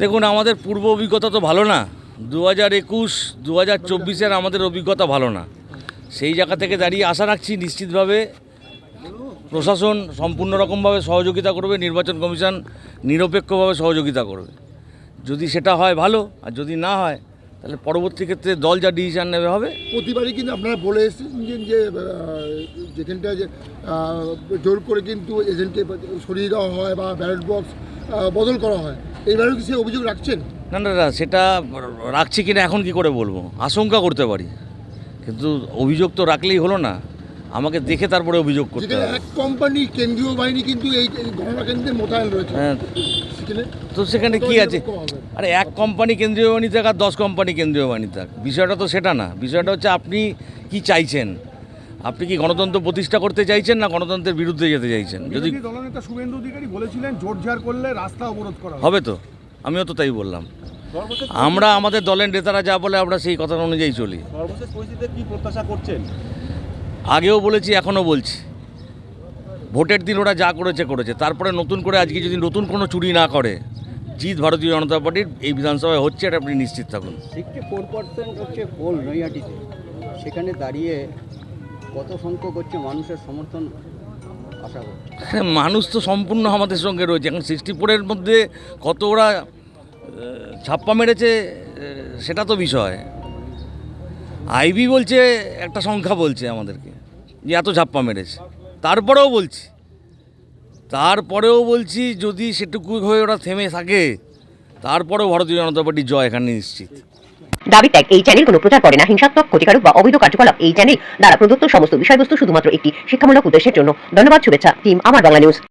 দেখুন, আমাদের পূর্ব অভিজ্ঞতা তো ভালো না। দু হাজার একুশ দু হাজার চব্বিশের আমাদের অভিজ্ঞতা ভালো না। সেই জায়গা থেকে দাঁড়িয়ে আশা রাখছি নিশ্চিতভাবে প্রশাসন সম্পূর্ণ রকমভাবে সহযোগিতা করবে, নির্বাচন কমিশন নিরপেক্ষভাবে সহযোগিতা করবে। যদি সেটা হয় ভালো, আর যদি না হয় তাহলে পরবর্তী ক্ষেত্রে দল যা ডিসিশন নেবে হবে? প্রতিবারই কিন্তু আপনারা বলে এসেছেন যে যেখানটা যে জোর করে কিন্তু এজেন্টকে সরিয়ে দেওয়া হয় বা ব্যালট বক্স বদল করা হয়। এইবারও কি সে অভিযোগ রাখছেন? না না না সেটা রাখছি কিনা এখন কি করে বলব? আশঙ্কা করতে পারি। কিন্তু অভিযোগ তো রাখলেই হলো না। আমাকে দেখে তারপরে অভিযোগ করতে হবে। এক কোম্পানি কেন্দ্রীয় বাহিনী কিন্তু এই গণনা কেন্দ্রে মোতায়েন রয়েছে। হ্যাঁ। তো সেখানে কি আছে? আরে এক কোম্পানি কেন্দ্রীয় বাহিনী থাক আর দশ কোম্পানি কেন্দ্রীয় বাহিনী থাক। বিষয়টা তো সেটা না। বিষয়টা হচ্ছে আপনি কি চাইছেন? আপনি কি গণতন্ত্র প্রতিষ্ঠা করতে চাইছেন না গণতন্ত্রের বিরুদ্ধে যেতে চাইছেন? যদি দলনেতা শুভেন্দু অধিকারী বলেছিলেন জোরজার করলে রাস্তা অবরোধ করা হবে। হবে তো। আমিও তো তাই বললাম। আমরা আমাদের দলের নেতারা যা বলে আমরা সেই কথা অনুযায়ী চলি। সর্বশেষ পরিস্থিতিতে কি প্রত্যাশা করছেন? আগেও বলেছি এখনও বলছি। ভোটের দিন ওরা যা করেছে করেছে। তারপরে নতুন করে আজকে যদি নতুন কোনো চুরি না করে জিত ভারতীয় জনতা পার্টির এই বিধানসভায় হচ্ছে এটা আপনি নিশ্চিত থাকুন। সিক্সটি ফোর পার্সেন্ট হচ্ছে পোল নৈহাটিতে। সেখানে দাঁড়িয়ে কত সংখ্যক হচ্ছে মানুষের সমর্থন আশা হ্যাঁ, মানুষ তো সম্পূর্ণ আমাদের সঙ্গে রয়েছে। এখন সিক্সটি ফোরের মধ্যে কত ওরা ছাপ্পা মেরেছে সেটা তো বিষয়। আইবি বলছে একটা সংখ্যা বলছে আমাদেরকে। যে এত ঝাপ্পা মেরেছে। তারপরেও বলছি। তারপরেও বলছি, যদি সেটুকু হয়ে ওরা থেমে থাকে, তারপরেও ভারতীয় জনতা পার্টির জয় এখানে নিশ্চিত। দাবি ত্যাগ, এই চ্যানেল কোনো প্রচার করে না। হিংসাত্মক, ক্ষতিকারক বা অবৈধ কার্যকলাপ, এই চ্যানেল দ্বারা প্রদত্ত সমস্ত বিষয়বস্তু শুধুমাত্র একটি শিক্ষামূলক উদ্দেশ্যের জন্য। ধন্যবাদ, শুভেচ্ছা টিম আমার বাংলা নিউজ